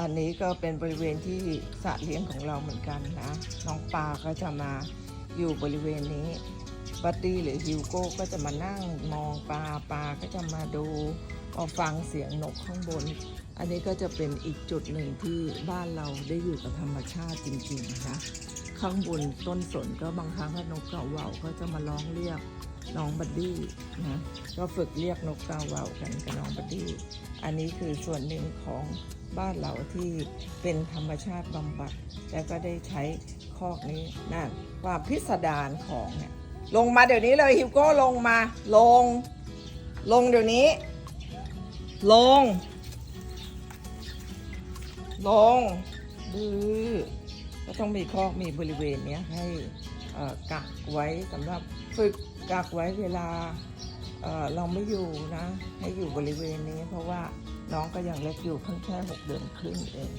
อันนี้ก็เป็นบริเวณที่สระเลี้ยงของเราเหมือนกันนะ น้องปลาก็จะมาอยู่บริเวณนี้ บัตตี้หรือฮิวโก้ก็จะมานั่งมองปลาปลาก็จะมาดูมาฟังเสียงนกข้างบน อันนี้ก็จะเป็นอีกจุดหนึ่งที่บ้านเราได้อยู่กับธรรมชาติจริงๆนะ ข้างบนต้นสนก็บางครั้งก็นกกาเหว่าก็จะมาร้องเรียกน้องบัดดี้นะก็ฝึกเรียกนกกาเหว่ากันกับน้องบัดดี้อันนี้คือส่วนหนึ่งของบ้านเราที่เป็นธรรมชาติบำบัดแล้วก็ได้ใช้คอกนี้นั่นความพิสดารของเนี่ยลงมาเดี๋ยวนี้เลยฮิวโก้ลงมา ลง ลงเดี๋ยวนี้ ลง ลงดื้อ ก็ต้องมีคอกมีบริเวณเนี้ยให้กักไว้สำหรับฝึกกักไว้เวลาเเราไม่อยู่นะ ให้อยู่บริเวณนี้ เพราะว่าน้องก็ยังเล็กอยู่เพิ่งแค่หกเดือนครึ่งเอง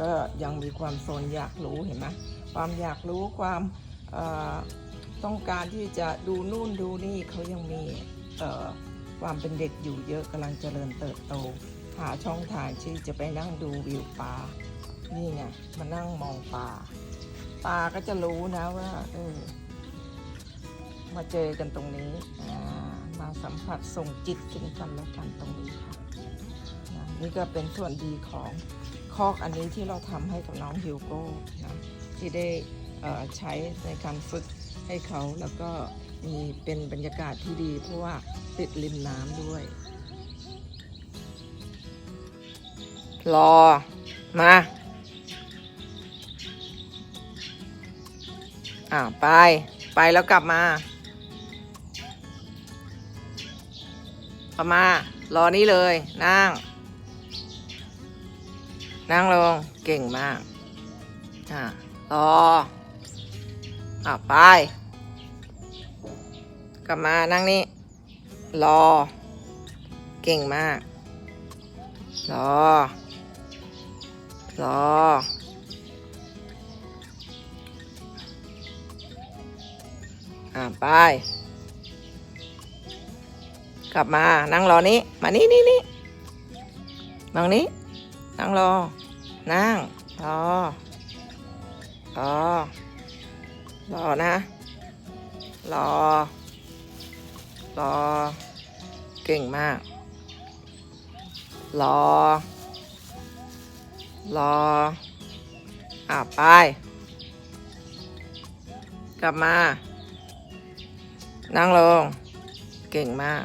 ก็ยังมีความโซนอยากรู้เห็นไหมความอยากรู้ความต้องการที่จะดูนู่นดูนี่เขายังมีความเป็นเด็กอยู่เยอะกำลังเจริญเติบโต หาช่องทางที่จะไปนั่งดูวิวปลา นี่ไงมานั่งมองปลาปลาก็จะรู้นะว่าเออมาเจอกันตรงนี้มาสัมผัสส่งจิตถึงกันและกันตรงนี้ค่ะนี่ก็เป็นส่วนดีของคอกอันนี้ที่เราทำให้กับน้องฮิวโก้นะที่ได้ใช้ในการฝึกให้เขาแล้วก็มีเป็นบรรยากาศที่ดี เพราะว่าติดริมน้ำด้วย รอ มา อ่าไป ไปแล้วกลับมา กลับมา รอนี่เลย นั่ง นั่งลง เก่งมาก อ่ารอ อ่าไป กลับมานั่งนี่ รอ เก่งมาก รอ รอ อ่าไป กลับมานั่งรอนี้ มานี่นี่นี่มองนี้ นั่งรอ นั่งรอรอรอนะ รอ รอ เก่งมาก รอ รอ อะไป กลับมา นั่งลง เก่งมาก